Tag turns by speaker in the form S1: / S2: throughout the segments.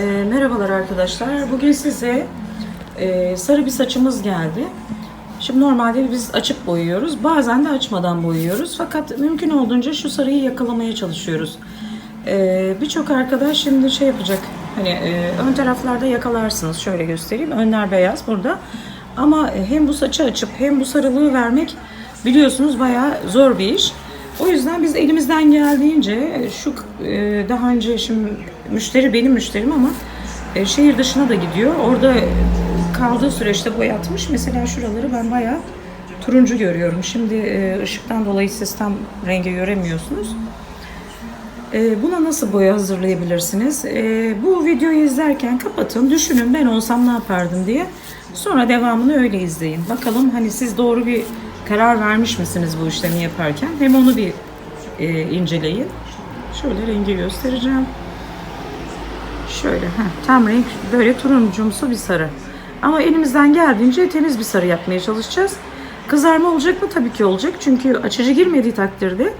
S1: E, merhabalar arkadaşlar. Bugün size e, sarı bir saçımız geldi. Şimdi normalde biz açıp boyuyoruz. Bazen de açmadan boyuyoruz. Fakat mümkün olduğunca şu sarıyı yakalamaya çalışıyoruz. E, Birçok arkadaş şimdi şey yapacak. Hani e, ön taraflarda yakalarsınız. Şöyle göstereyim. Önler beyaz burada. Ama hem bu saçı açıp hem bu sarılığı vermek biliyorsunuz bayağı zor bir iş. O yüzden biz elimizden geldiğince şu e, daha önce şimdi müşteri benim müşterim ama e, şehir dışına da gidiyor. Orada kaldığı süreçte boyatmış. Mesela şuraları ben bayağı turuncu görüyorum. Şimdi e, ışıktan dolayı sistem rengi göremiyorsunuz. E, buna nasıl boya hazırlayabilirsiniz? E, bu videoyu izlerken kapatın, düşünün ben olsam ne yapardım diye. Sonra devamını öyle izleyin. Bakalım hani siz doğru bir karar vermiş misiniz bu işlemi yaparken? Hem onu bir e, inceleyin. Şöyle rengi göstereceğim. Şöyle heh, tam renk böyle turuncumsu bir sarı. Ama elimizden geldiğince temiz bir sarı yapmaya çalışacağız. Kızarma olacak mı? Tabii ki olacak. Çünkü açıcı girmediği takdirde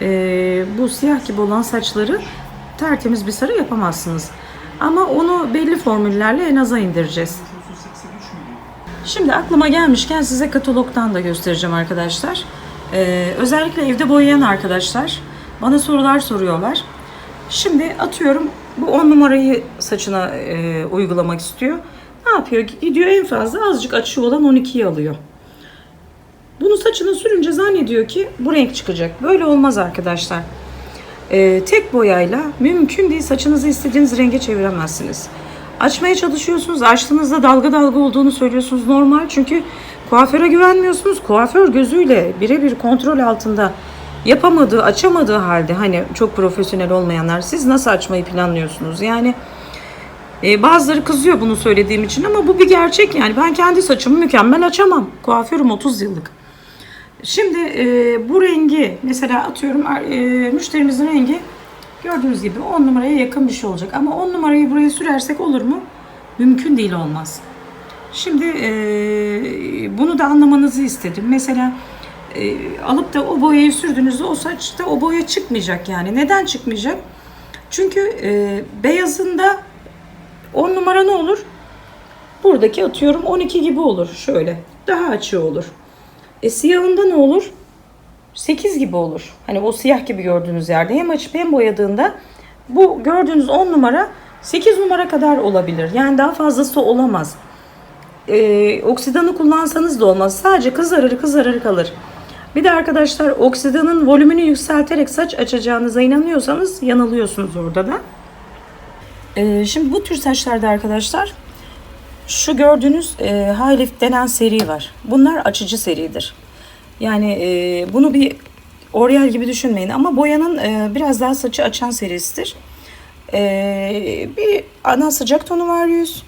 S1: e, bu siyah gibi olan saçları tertemiz bir sarı yapamazsınız. Ama onu belli formüllerle en aza indireceğiz. Şimdi aklıma gelmişken size katalogdan da göstereceğim arkadaşlar. Ee, özellikle evde boyayan arkadaşlar bana sorular soruyorlar. Şimdi atıyorum bu 10 numarayı saçına e, uygulamak istiyor. Ne yapıyor? Gidiyor en fazla azıcık açığı olan 12'yi alıyor. Bunu saçına sürünce zannediyor ki bu renk çıkacak. Böyle olmaz arkadaşlar. Ee, tek boyayla mümkün değil saçınızı istediğiniz renge çeviremezsiniz. Açmaya çalışıyorsunuz. Açtığınızda dalga dalga olduğunu söylüyorsunuz. Normal çünkü kuaföre güvenmiyorsunuz. Kuaför gözüyle birebir kontrol altında yapamadığı, açamadığı halde hani çok profesyonel olmayanlar siz nasıl açmayı planlıyorsunuz? Yani e, bazıları kızıyor bunu söylediğim için ama bu bir gerçek yani. Ben kendi saçımı mükemmel açamam. Kuaförüm 30 yıllık. Şimdi e, bu rengi mesela atıyorum e, müşterimizin rengi gördüğünüz gibi 10 numaraya yakın bir şey olacak. Ama 10 numarayı buraya sürersek olur mu? Mümkün değil olmaz. Şimdi e, bunu da anlamanızı istedim. Mesela e, alıp da o boyayı sürdüğünüzde o saçta o boya çıkmayacak yani. Neden çıkmayacak? Çünkü e, beyazında 10 numara ne olur? Buradaki atıyorum 12 gibi olur şöyle. Daha açığı olur. E siyahında ne olur? 8 gibi olur. Hani o siyah gibi gördüğünüz yerde hem açıp hem boyadığında bu gördüğünüz 10 numara 8 numara kadar olabilir. Yani daha fazlası olamaz. Ee, oksidanı kullansanız da olmaz. Sadece kızarır kızarır kalır. Bir de arkadaşlar oksidanın volümünü yükselterek saç açacağınıza inanıyorsanız yanılıyorsunuz orada da. Ee, şimdi bu tür saçlarda arkadaşlar şu gördüğünüz e, High denen seri var. Bunlar açıcı seridir. Yani e, bunu bir Oriel gibi düşünmeyin ama boyanın e, biraz daha saçı açan serisidir. E, bir ana sıcak tonu var 100.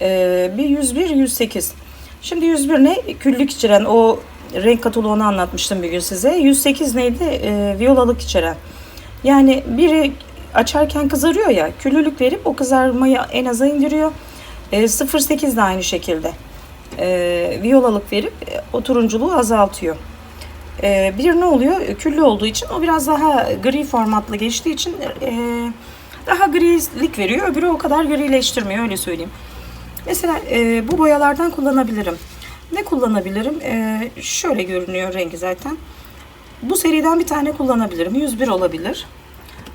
S1: E, bir 101, 108. Şimdi 101 ne? Küllük içeren o renk kataloğunu anlatmıştım bir gün size. 108 neydi? E, viyolalık içeren. Yani biri açarken kızarıyor ya küllülük verip o kızarmayı en aza indiriyor. E, 0.8 de aynı şekilde. E, viyolalık verip e, o turunculuğu azaltıyor. E, bir ne oluyor? Küllü olduğu için o biraz daha gri formatla geçtiği için e, daha grilik veriyor. Öbürü o kadar grileştirmiyor öyle söyleyeyim. Mesela e, bu boyalardan kullanabilirim. Ne kullanabilirim? E, şöyle görünüyor rengi zaten. Bu seriden bir tane kullanabilirim. 101 olabilir.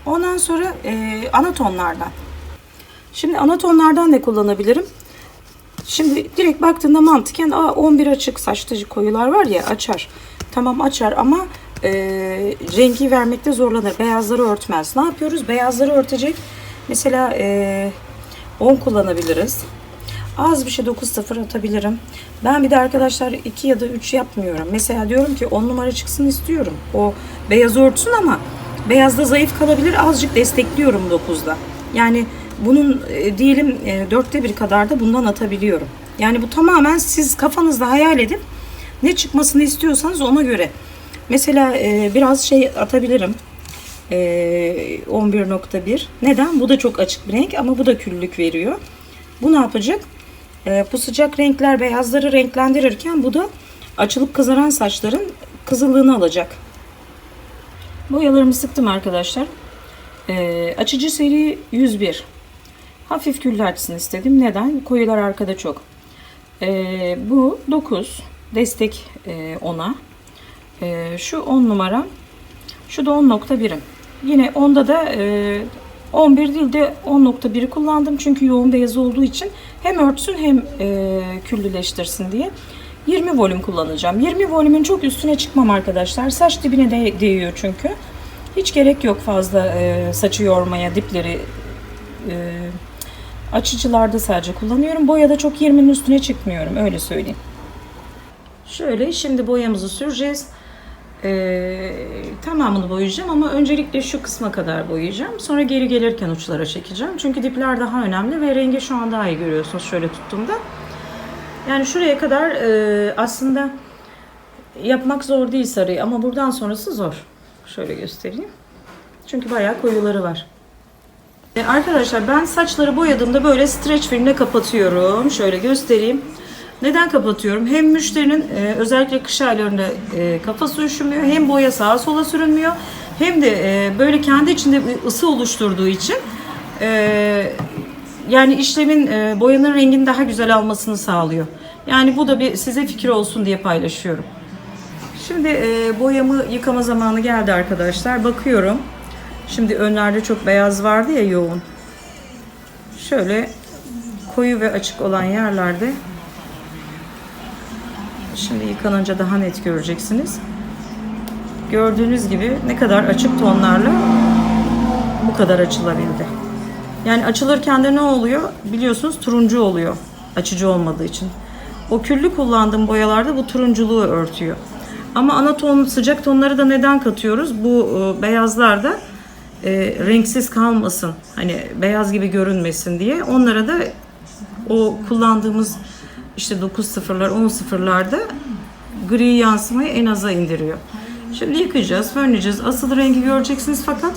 S1: Ondan sonra e, ana tonlardan. Şimdi ana tonlardan ne kullanabilirim? Şimdi direkt baktığında mantıken Aa, 11 açık saçlı koyular var ya açar. Tamam açar ama e, rengi vermekte zorlanır. Beyazları örtmez. Ne yapıyoruz? Beyazları örtecek. Mesela e, 10 kullanabiliriz. Az bir şey 9-0 atabilirim. Ben bir de arkadaşlar 2 ya da 3 yapmıyorum. Mesela diyorum ki 10 numara çıksın istiyorum. O beyaz örtsün ama beyazda zayıf kalabilir. Azıcık destekliyorum 9'da. Yani bunun e, diyelim e, dörtte bir kadar da bundan atabiliyorum. Yani bu tamamen siz kafanızda hayal edip ne çıkmasını istiyorsanız ona göre. Mesela e, biraz şey atabilirim. E, 11.1. Neden? Bu da çok açık bir renk ama bu da küllük veriyor. Bu ne yapacak? E, bu sıcak renkler beyazları renklendirirken bu da açılıp kızaran saçların kızılığını alacak. Boyalarımı sıktım arkadaşlar. E, açıcı seri 101. Hafif küllü istedim. Neden? Koyular arkada çok. Ee, bu 9. Destek e, 10'a. Ee, şu 10 numara. Şu da 10.1'im. Yine onda da e, 11 değil de 10.1'i kullandım. Çünkü yoğun beyaz olduğu için hem örtsün hem e, küllüleştirsin diye. 20 volüm kullanacağım. 20 volümün çok üstüne çıkmam arkadaşlar. Saç dibine de değiyor çünkü. Hiç gerek yok fazla e, saçı yormaya, dipleri e, açıcılarda sadece kullanıyorum. Boyada çok 20'nin üstüne çıkmıyorum öyle söyleyeyim. Şöyle şimdi boyamızı süreceğiz. Ee, tamamını boyayacağım ama öncelikle şu kısma kadar boyayacağım. Sonra geri gelirken uçlara çekeceğim. Çünkü dipler daha önemli ve rengi şu an daha iyi görüyorsunuz şöyle tuttuğumda. Yani şuraya kadar e, aslında yapmak zor değil sarıyı ama buradan sonrası zor. Şöyle göstereyim. Çünkü bayağı koyuları var. E, Arkadaşlar ben saçları boyadığımda böyle streç filmle kapatıyorum. Şöyle göstereyim. Neden kapatıyorum? Hem müşterinin e, özellikle kış aylarında e, kafası üşümüyor. Hem boya sağa sola sürünmüyor. Hem de e, böyle kendi içinde ısı oluşturduğu için e, yani işlemin e, boyanın rengini daha güzel almasını sağlıyor. Yani bu da bir size fikir olsun diye paylaşıyorum. Şimdi e, boyamı yıkama zamanı geldi arkadaşlar. Bakıyorum. Şimdi önlerde çok beyaz vardı ya yoğun. Şöyle koyu ve açık olan yerlerde şimdi yıkanınca daha net göreceksiniz. Gördüğünüz gibi ne kadar açık tonlarla bu kadar açılabildi. Yani açılırken de ne oluyor? Biliyorsunuz turuncu oluyor. Açıcı olmadığı için. O küllü kullandığım boyalarda bu turunculuğu örtüyor. Ama ana ton sıcak tonları da neden katıyoruz? Bu e, beyazlarda e, renksiz kalmasın. Hani beyaz gibi görünmesin diye. Onlara da o kullandığımız işte 9 sıfırlar 10 sıfırlarda gri yansımayı en aza indiriyor. Şimdi yıkayacağız, fönleyeceğiz. Asıl rengi göreceksiniz fakat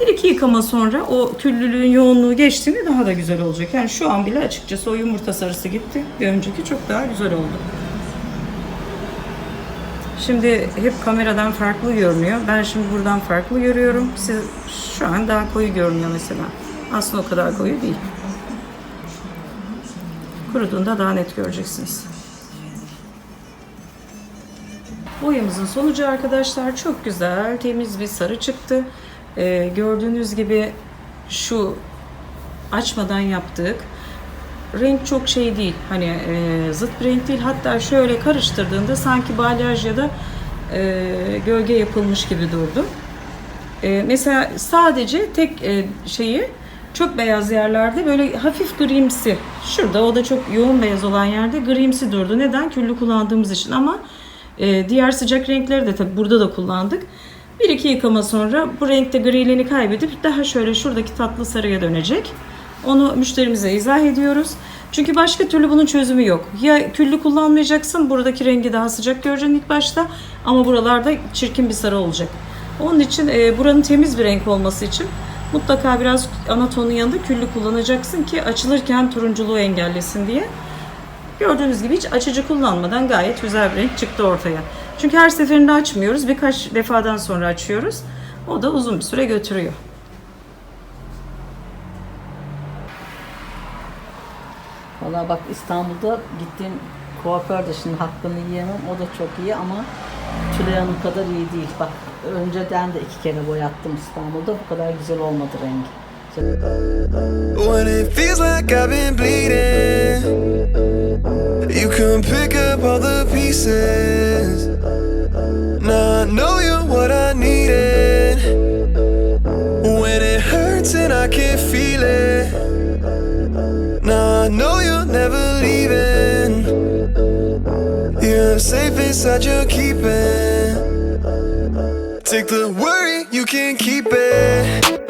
S1: bir iki yıkama sonra o küllülüğün yoğunluğu geçtiğinde daha da güzel olacak. Yani şu an bile açıkçası o yumurta sarısı gitti. Bir önceki çok daha güzel oldu. Şimdi hep kameradan farklı görünüyor. Ben şimdi buradan farklı görüyorum. Siz şu an daha koyu görünüyor mesela. Aslında o kadar koyu değil. Kuruduğunda daha net göreceksiniz. Boyamızın sonucu arkadaşlar çok güzel, temiz bir sarı çıktı. Ee, gördüğünüz gibi şu açmadan yaptık. Renk çok şey değil, hani e, zıt bir renk değil. Hatta şöyle karıştırdığında sanki balyaj ya da e, gölge yapılmış gibi durdu. E, mesela sadece tek e, şeyi çok beyaz yerlerde böyle hafif grimsi. Şurada o da çok yoğun beyaz olan yerde grimsi durdu. Neden? Küllü kullandığımız için ama e, diğer sıcak renkleri de tabi burada da kullandık. Bir iki yıkama sonra bu renkte griliğini kaybedip daha şöyle şuradaki tatlı sarıya dönecek. Onu müşterimize izah ediyoruz. Çünkü başka türlü bunun çözümü yok. Ya küllü kullanmayacaksın, buradaki rengi daha sıcak göreceksin ilk başta ama buralarda çirkin bir sarı olacak. Onun için e, buranın temiz bir renk olması için mutlaka biraz ana yanında küllü kullanacaksın ki açılırken turunculuğu engellesin diye. Gördüğünüz gibi hiç açıcı kullanmadan gayet güzel bir renk çıktı ortaya. Çünkü her seferinde açmıyoruz. Birkaç defadan sonra açıyoruz. O da uzun bir süre götürüyor.
S2: Valla bak İstanbul'da gittiğim kuaför de şimdi hakkını yiyemem. O da çok iyi ama Tülay Hanım kadar iyi değil. Bak önceden de iki kere boyattım İstanbul'da. Bu kadar güzel olmadı rengi.
S3: When it feels like I've been bleeding, you can pick up all the pieces. Now I know you're what I needed. When it hurts and I can feel it. Now I know you're never leaving. I'm safe inside your keeping. Take the worry, you can keep it.